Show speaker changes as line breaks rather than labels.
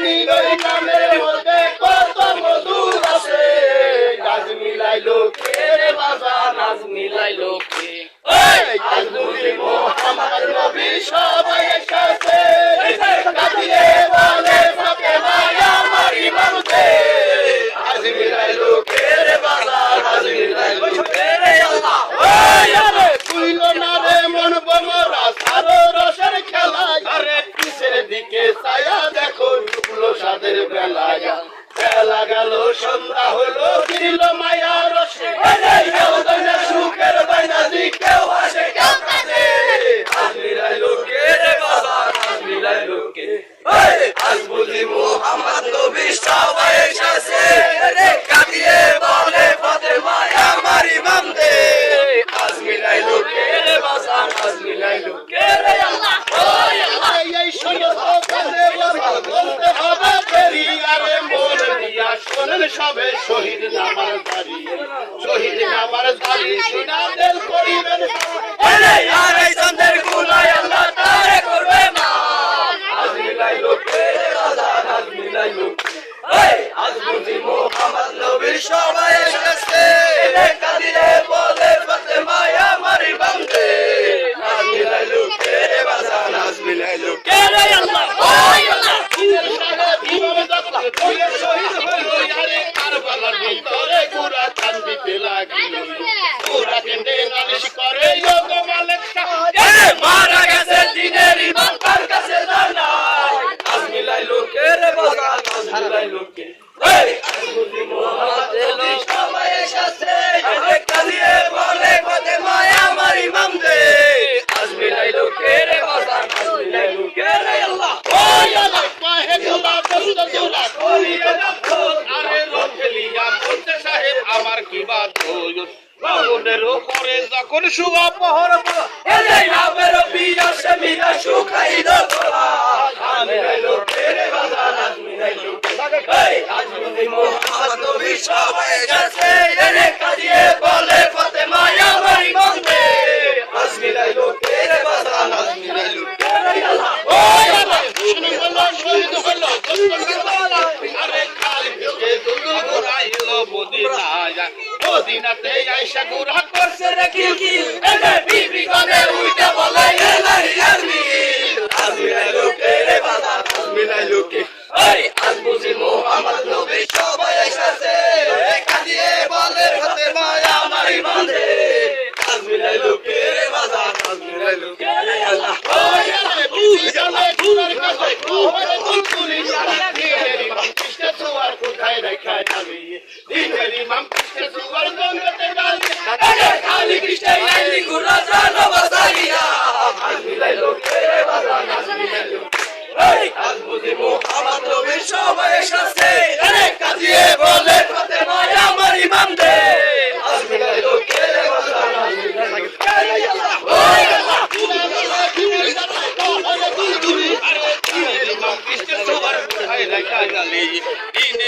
জানি ওই নামের মধ্যে কত মধুর আছে। গাছ মিলাইলো কে রে
নাজ মিলাইলো কে
আজ মোহাম্মদ নবী সবাই এসেছে কাঁদিয়ে বলে ফাতে মায়া মারি মানুষে আজ মিলাইলো কে রে বাবা আজ মিলাইলো কে রে আল্লাহ ওই আরে কুইল না রে মন বমরা সারো রসের খেলা আরে পিছের দিকে ছায়া দেখো ডুবলো সাদের বেলায় বেলা গেল সন্ধ্যা হলো ফিরল মায়া রসে কেউ দৈনা সুখের দৈনা দিক কেউ আসে কেউ কাছে আজ মিলাইলো কে রে বাবা আজ মিলাইলো কে আজ বুঝি মোহাম্মদ নবী সবাই এসেছে। কাঁদিয়ে বলে ফতে মায়া আমার ইমাম দে আজ মিলাইলো কে রে বাবা আজ মিলাইলো কে রে আল্লাহ। ওই আল্লাহ। এই সমস্ত কাজে বলতে হবে দেরি আরে মন দিয়া শোনেন সবে শহীদ নামার দাঁড়ি শহীদ নামার দাঁড়ি সিনা দেল করিবেন আরে আরে চন্দ্রের গুনায় আল্লাহ তারে করবে মা আজ মিলাইলো কে রে রাজা আজ মিলাইলো এই আজ বুঝি মোহাম্মদ নবীর সবাই এসেছে রে কাদিরে বলে ফাতেমা আমার বান্দে আজ মিলাইলো কে রে বাজা আজ মিলাইলো কে রে আল্লাহ ওই আল্লাহ ইমাম দাদা তুইয়ের শহীদ হইল আরে কারবালার ভিতরে গুরা চান দিতে লাগিল গুরা কেন্দ্রে নালিশ করে যোগ মালিক শাহ এ মারা গেছে দিনের ইমাম তার কাছে আজ মিলাইলো কে রে বাবা আজ মিলাইলো কে এই! আজ বুঝি মোহাম্মদ নবী সবাই এসেছে আরে কালিয়ে বলে কতে মায়া আমার ইমাম দে আজ মিলাইলো কে রে বাবা আজ মিলাইলো কে রে আল্লাহ। ওই আল্লাহ! পাহে দুলা দস্ত করিয়ে রাখো আরে রথেলিয়া বলতে সাহেব আমার কি বাদ হইল? বাবুদের উপরে যখন শুভা পহর এলে আমের বিয়া সে মিয়া শুকাইল গোলা আমি রইল তেরে বাজার আজ মিলাইলো এই আজ নবী মোহাম্মদ নবী আজ মিলাইলো কে রে বাবা আজ মিলাইলো কে ওই আজ বুঝি মোহাম্মদ নবী সবাই এসেছে কাঁদিয়ে বলে ফাতেমা আমার ইমান দে আজ মিলাইলো কে রে বাবা আজ মিলাইলো কে রে আল্লাহ ওই আল্লাহ বিবি গনে গুরার কাছে কুহরে তুলতুলি সারা দিনের ইমাম কৃষ্ণ সুয়ার কোথায় রেখা যাবে দিনের ইমাম কৃষ্ণ সুয়ার গঙ্গাতে ডালবে আরে খালি কৃষ্ণ আইলি গুরা বাজারিয়া আজ মিলাইলো কে রে বাবা এই আজ বুঝি মোহাম্মদ নবী সবাই এসেছে আরে কাজিয়ে বলে ফাতেমা আমার ইমাম দে আজ মিলাইলো কে রে বাবা আজ মিলাইলো কে রে আল্লাহ ওই আল্লাহ দিনের ইমাম কৃষ্ণ সুয়ার কোথায় রেখা যাবে দিনের